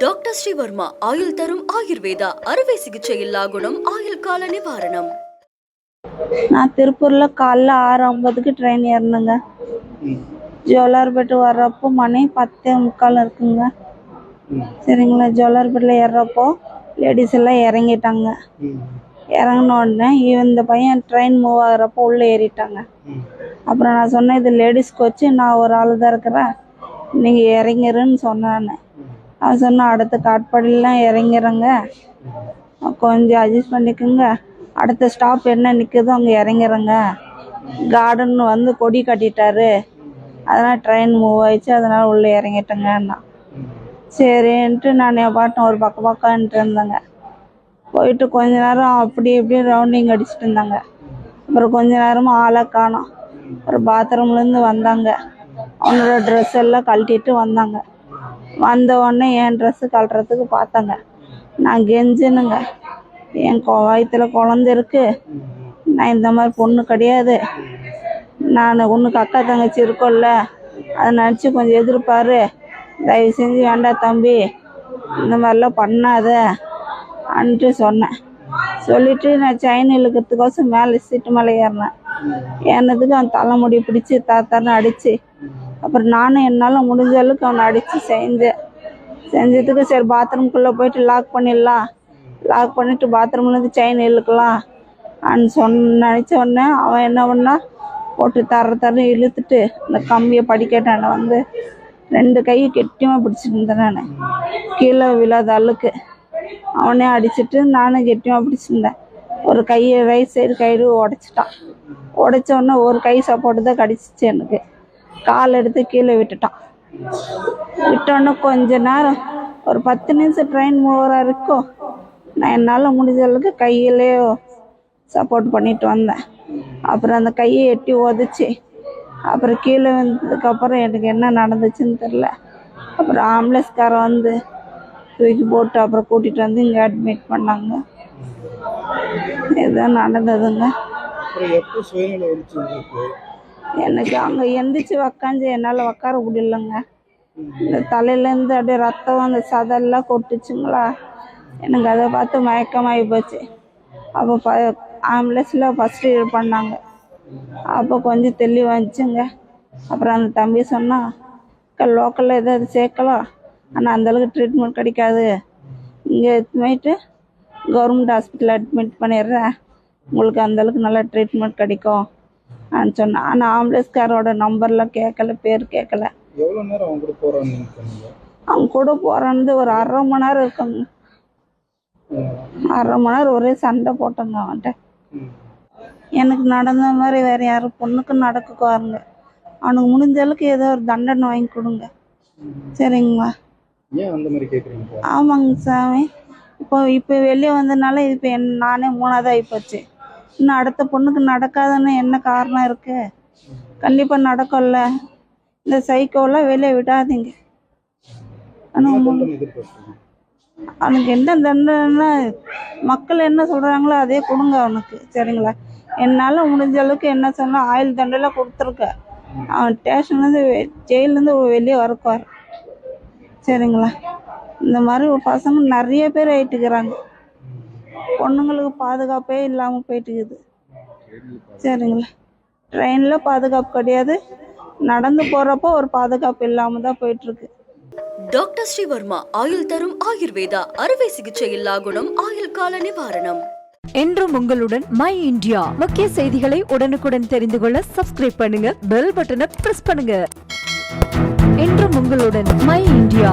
Doctor Sreevarma ஆயுள் தரும் ஆயுர்வேதா அறுவை சிகிச்சை இல்லா குணம் ஆயுள் கால நிவாரணம். நான் திருப்பூர்ல காலைல ஆறு ஐம்பதுக்கு ட்ரெயின் ஏறினேங்க. ஜோலார்பேட்டு வர்றப்போ மணி பத்தே முக்கால் இருக்குங்க. சரிங்களா? ஜோலார்பேட்டில் ஏறுறப்போ லேடிஸ் எல்லாம் இறங்கிட்டாங்க. இறங்கின உடனே இந்த பையன் ட்ரெயின் மூவ் ஆகுறப்போ உள்ளே ஏறிட்டாங்க. அப்புறம் நான் சொன்னேன் இது லேடிஸ் கோச்சு நான் ஒரு ஆள் தான் இருக்கிறேன். நீங்கள் இறங்கிருன்னு சொன்னேன் அவன் சொன்னால் அடுத்த காட்பாடிலாம் இறங்கிறேங்க. கொஞ்சம் அட்ஜஸ்ட் பண்ணிக்கோங்க. அடுத்த ஸ்டாப் என்ன நிற்குதோ அங்கே இறங்கிறேங்க. கார்டன் வந்து கொடி கட்டிட்டாரு. அதனால் ட்ரெயின் மூவ் ஆயிடுச்சு. அதனால் உள்ளே இறங்கிட்டேங்கண்ணா சரின்ட்டு நான் என் பாட்டம் ஒரு பக்கம் பக்கம்ன்ட்டு இருந்தேங்க. போயிட்டு கொஞ்ச நேரம் அப்படி இப்படி ரவுண்டிங் அடிச்சுட்டு இருந்தாங்க. அப்புறம் கொஞ்ச நேரமா ஆளை காணோம். அப்புறம் பாத்ரூம்லேருந்து வந்தாங்க. அவனோட ட்ரெஸ் எல்லாம் கழட்டிட்டு வந்தாங்க. வந்த உடனே என் ட்ரெஸ்ஸு கழட்டுறதுக்கு பார்த்தாங்க. நான் கெஞ்சினுங்க. என் கொ- குழந்த இருக்கு. நான் இந்த மாதிரி பொண்ணு கிடையாது. நான் உனக்கு அக்கா தங்கச்சி இருக்கோல்ல அதை நினச்சி கொஞ்சம் எதிர்ப்பாரு. தயவு செஞ்சு வேண்டாம் தம்பி. இந்த மாதிரிலாம் பண்ணாத. அன்ட்டு சொன்னேன். சொல்லிட்டு நான் செயின் இழுக்கிறதுக்கோசம் மேலே சீட்டு மேலே ஏறினேன். ஏறினதுக்கு அவன் தலைமுடி பிடிச்சி தாத்தான்னு அடிச்சு. அப்புறம் நானும் என்னால் முடிஞ்ச அளவுக்கு அவனை அடித்து செஞ்சேன் செஞ்சதுக்கு சரி பாத்ரூம்குள்ளே போயிட்டு லாக் பண்ணிடலாம். லாக் பண்ணிட்டு பாத்ரூம்லேருந்து செயின் இழுக்கலாம். அன்னு சொன்ன நினச்ச உடனே அவன் என்ன பண்ணா போட்டு தர தர இழுத்துட்டு அந்த கம்பியை படிக்கட்டான வந்து ரெண்டு கையும் கெட்டியமாக பிடிச்சிட்டு இருந்தேன் நான். கீழே விழாத அழுக்கு அவனே அடிச்சிட்டு நானும் கெட்டியமாக பிடிச்சிருந்தேன் ஒரு கையை ரைட் சைடு கயிறு உடச்சிட்டான். உடச்ச உடனே ஒரு கை சப்போர்ட்டு தான் கடிச்சிச்சு எனக்கு. கால் எடுத்து கீழே விட்டுட்டான். விட்டோன்னே கொஞ்ச நேரம் ஒரு பத்து நிமிஷம் ட்ரெயின் மூவராக இருக்கும் நான் என்னால் முடிஞ்ச அளவுக்கு கையிலே சப்போர்ட் பண்ணிட்டு வந்தேன். அப்புறம் அந்த கையை எட்டி உதச்சி அப்புறம் கீழே வந்ததுக்கப்புறம் எனக்கு என்ன நடந்துச்சுன்னு தெரில அப்புறம் ஆம்புலன்ஸ்காரன் வந்து தூக்கி போட்டு அப்புறம் கூட்டிகிட்டு வந்து இங்கே அட்மிட் பண்ணாங்க. இதுதான் நடந்ததுங்க. எனக்கு அங்கே எந்திரிச்சு உக்காந்து என்னால் உக்கார முடியலங்க. இந்த தலையிலேருந்து அப்படியே ரத்தம் அந்த சதெல்லாம் கொட்டுச்சுங்களா? எனக்கு அதை பார்த்து மயக்கமாகி போச்சு. அப்போ ப ஆம்புலன்ஸில் ஃபஸ்ட்டு இது பண்ணாங்க. அப்போ கொஞ்சம் தெளிவு வந்துச்சுங்க அப்புறம் அந்த தம்பி சொன்னான் லோக்கலில் ஏதாவது சேர்க்கலாம். ஆனால் அந்தளவுக்கு ட்ரீட்மெண்ட் கிடைக்காது. இங்கே போயிட்டு கவர்மெண்ட் ஹாஸ்பிட்டலில் அட்மிட் பண்ணிடுறேன். உங்களுக்கு அந்தளவுக்கு நல்ல ட்ரீட்மெண்ட் கிடைக்கும். சொன்னேன் ஆனால் ஆம்புலன்ஸ்காரோட நம்பர்லாம் கேட்கல பேர் கேட்கல எவ்வளோ நேரம் அவங்க கூட சொன்னீங்க அவங்க கூட போகிறான்னு ஒரு அரை மணி நேரம் இருக்குங்க. அரை மணி நேரம் ஒரே சண்டை போட்டோங்க அவன்கிட்ட. எனக்கு நடந்த மாதிரி வேற யாரும் பொண்ணுக்கு நடக்குவாருங்க அவனுக்கு முடிஞ்ச அளவுக்கு ஏதோ ஒரு தண்டனை வாங்கி கொடுங்க. சரிங்களா ஆமாங்க சாமி. இப்போ இப்போ வெளியே வந்ததுனால இப்போ என் நானே மூணாவது ஆகிப்போச்சு இன்னும் அடுத்த பொண்ணுக்கு நடக்காதுன்னு என்ன காரணம் இருக்கு? கண்டிப்பாக நடக்கும்ல. இந்த சைக்கோலாம் வெளியே விடாதீங்க. தண்டனை அவனுக்கு என்ன தண்டனைன்னா மக்கள் என்ன சொல்கிறாங்களோ அதே கொடுங்க அவனுக்கு. சரிங்களா? என்னால் முடிஞ்ச அளவுக்கு என்ன சொன்னால் ஆயுள் தண்டனை கொடுத்துருக்க. அவன் ஸ்டேஷன்லேருந்து ஜெயிலேருந்து வெளியே வரக்குவார் சரிங்களா? இந்த மாதிரி பசங்க நிறைய பேர் ஆயிட்டுக்கிறாங்க. பொண்ணுங்களுக்கு பாதுகாப்பே இல்லாமல் போயிட்டுக்குது. சரிங்களா? ட்ரெயினில் பாதுகாப்பு கிடையாது. நடந்து போகிறப்போ ஒரு பாதுகாப்பு இல்லாமல் தான் போயிட்டுருக்கு. டாக்டர் ஸ்ரீவர்மா ஆயுள் தரும் ஆயுர்வேதா அறுவை சிகிச்சை இல்லா குணம் ஆயுள் கால நிவாரணம். என்றும் உங்களுடன் மை இந்தியா. முக்கிய செய்திகளை உடனுக்குடன் தெரிந்து கொள்ள சப்ஸ்கிரைப் பண்ணுங்க பெல் பட்டனை பிரஸ் பண்ணுங்க. என்றும் உங்களுடன் மை இந்தியா.